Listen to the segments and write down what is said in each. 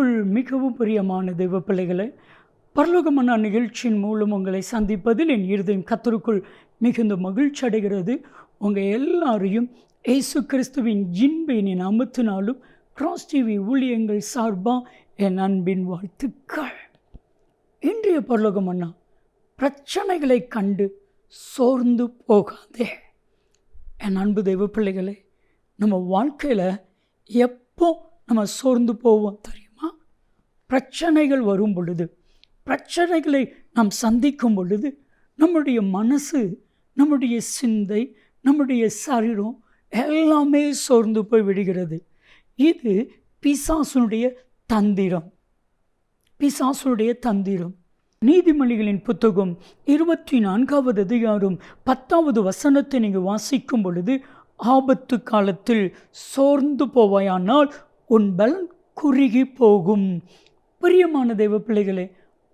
கிறிஸ்துவுக்குள் மிகவும் பிரியமான தெய்வ பிள்ளைகளை பரலோகமான நிகழ்ச்சியின் மூலம் உங்களை சந்திப்பதில் என் இருதயம் கத்தருக்குள் மிகுந்த மகிழ்ச்சி அடைகிறது. உங்கள் எல்லாரையும் ஏசு கிறிஸ்துவின் இன்பையின் அமுத்தினாலும் கிராஸ் டிவி ஊழியங்கள் சார்பாக என் அன்பின் வாழ்த்துக்கள். இன்றைய பரலோகம் அண்ணா பிரச்சனைகளை கண்டு சோர்ந்து போகாதே. என் அன்பு தெய்வ பிள்ளைகளே நம்ம வாழ்க்கையில் எப்போ நம்ம சோர்ந்து போவோம் பிரச்சனைகள் வரும் பொழுது பிரச்சனைகளை நாம் சந்திக்கும் பொழுது நம்முடைய மனசு நம்முடைய சிந்தை நம்முடைய சரீரம் எல்லாமே சோர்ந்து போய் விடுகிறது. இது பிசாசுனுடைய தந்திரம். பிசாசுடைய தந்திரம். நீதிமொழிகளின் புத்தகம் இருபத்தி நான்காவது அதிகாரம் பத்தாவது வசனத்தை நீங்கள் வாசிக்கும் பொழுது ஆபத்து காலத்தில் சோர்ந்து போவாயானால் உன் பலன் குறுகி போகும். பிரியமான தெய்வ பிள்ளைகளே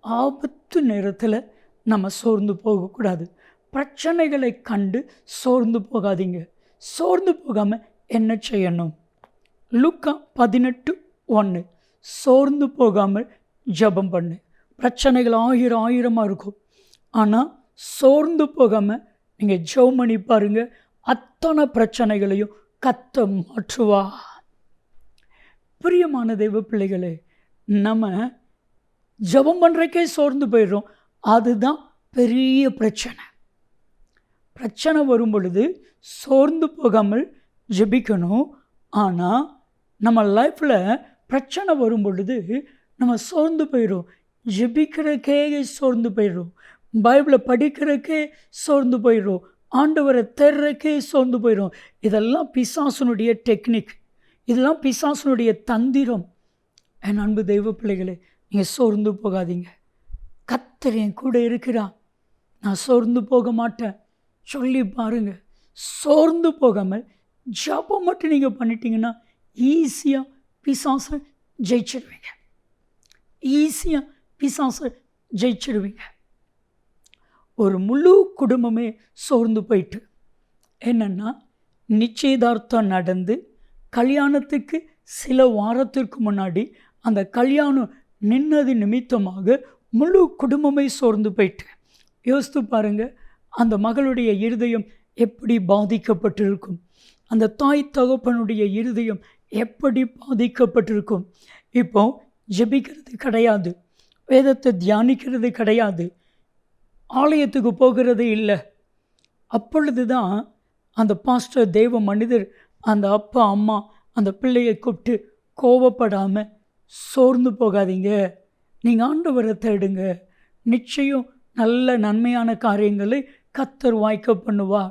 ஆபத்து நேரத்தில் நம்ம சோர்ந்து போகக்கூடாது. பிரச்சனைகளை கண்டு சோர்ந்து போகாதீங்க. சோர்ந்து போகாமல் என்ன செய்யணும்? லுக்கா பதினெட்டு ஒன்று சோர்ந்து போகாமல் ஜெபம் பண்ணு. பிரச்சனைகள் ஆயிரம் ஆயிரமாக இருக்கும். ஆனால் சோர்ந்து போகாமல் நீங்கள் ஜெபம் பண்ணி பாருங்கள் அத்தனை பிரச்சனைகளையும் கத்த மாற்றுவா. பிரியமான தெய்வ பிள்ளைகளே நம்ம ஜெபம் பண்ணுறக்கே சோர்ந்து போயிடுறோம். அதுதான் பெரிய பிரச்சனை. பிரச்சனை வரும் பொழுது சோர்ந்து போகாமல் ஜெபிக்கணும். ஆனால் நம்ம லைஃப்பில் பிரச்சனை வரும் பொழுது நம்ம சோர்ந்து போயிடும் ஜெபிக்கிறக்கே சோர்ந்து போயிடும் பைபிளை படிக்கிறக்கே சோர்ந்து போயிடும் ஆண்டவரை தேர்றக்கே சோர்ந்து போயிடும் இதெல்லாம் பிசாசனுடைய டெக்னிக். இதெல்லாம் பிசாசனுடைய தந்திரம். என் அன்பு தெய்வ பிள்ளைகளே நீங்கள் சோர்ந்து போகாதீங்க. கத்தர் என் கூட இருக்கிறான் நான் சோர்ந்து போக மாட்டேன். சொல்லி பாருங்க. சோர்ந்து போகாமல் ஜபம் மட்டும் நீங்கள் பண்ணிட்டீங்கன்னா ஈஸியாக பிசாசை ஜெயிச்சிடுவீங்க ஈஸியாக பிசாசை ஜெயிச்சிடுவீங்க ஒரு முழு குடும்பமே சோர்ந்து போயிட்டு என்னென்னா நிச்சயதார்த்தம் நடந்து கல்யாணத்துக்கு சில வாரத்திற்கு முன்னாடி அந்த கல்யாணம் நின்னது நிமித்தமாக முழு குடும்பமே சோர்ந்து போயிட்டேன் யோசித்து பாருங்கள் அந்த மகளுடைய இருதயம் எப்படி பாதிக்கப்பட்டிருக்கும்? அந்த தாய் தகப்பனுடைய இருதயம் எப்படி பாதிக்கப்பட்டிருக்கும்? இப்போ ஜெபிக்கிறது கிடையாது. வேதத்தை தியானிக்கிறது கிடையாது. ஆலயத்துக்கு போகிறது இல்லை. அப்பொழுது தான் அந்த பாஸ்டர் தெய்வ மனிதர் அந்த அப்பா அம்மா அந்த பிள்ளையை கூப்பிட்டு கோவப்படாமல் சோர்ந்து போகாதீங்க. நீங்கள் ஆண்டவரை தேடுங்க. நிச்சயம் நல்ல நன்மையான காரியங்களை கத்தர் வாய்க்க பண்ணுவா.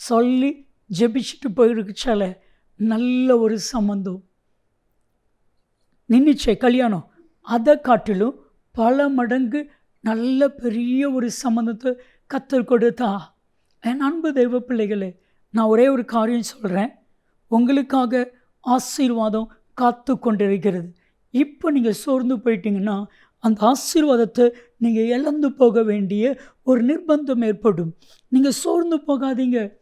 சொல்லி ஜெபிச்சுட்டு போயிருக்குச்சால நல்ல ஒரு சம்மந்தம் நின்றுச்சே கல்யாணம். அதை காட்டிலும் பல மடங்கு நல்ல பெரிய ஒரு சம்மந்தத்தை கத்தர் கொடுத்தா. என் அன்பு தெய்வ பிள்ளைகளே நான் ஒரே ஒரு காரியம் சொல்கிறேன் உங்களுக்காக ஆசீர்வாதம் காத்து கொண்டிருக்கிறது இப்போ நீங்கள் சோர்ந்து போயிட்டீங்கன்னா அந்த ஆசீர்வாதத்தை நீங்கள் இழந்து போக வேண்டிய ஒரு நிர்பந்தம் ஏற்படும். நீங்கள் சோர்ந்து போகாதீங்க.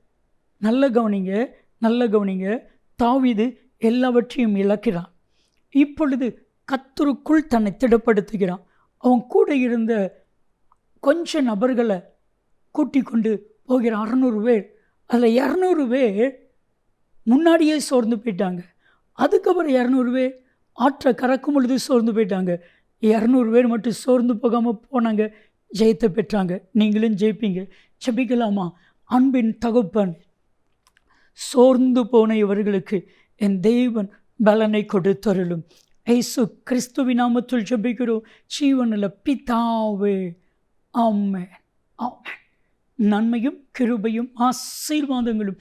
நல்ல கவனிங்க நல்ல கவனிங்க. தாவிது எல்லாவற்றையும் இழக்கிறான். இப்பொழுது கத்தருக்குள் தன்னை திடப்படுத்துகிறான். அவன் கூட இருந்த கொஞ்ச நபர்களை கூட்டி கொண்டு போகிற அறநூறு பேர் அதில் இரநூறு பேர் முன்னாடியே சோர்ந்து போயிட்டாங்க. அதுக்கப்புறம் இரநூறு பேர் ஆற்றை கறக்கும் பொழுது சோர்ந்து போயிட்டாங்க. இரநூறு பேர் மட்டும் சோர்ந்து போகாமல் போனாங்க. ஜெயத்தை பெற்றாங்க. நீங்களும் ஜெயிப்பீங்க. ஜெபிக்கலாமா? அன்பின் தகுப்பன் சோர்ந்து போன இவர்களுக்கு என் தெய்வன் பலனை கொடுத்தருளும். ஏசு கிறிஸ்துவி நாமத்தில் ஜெபிக்கிறோம். ஜீவனில் பிதாவே ஆமே ஆமே நன்மையும் கிருபையும் ஆசீர்வாதங்களும்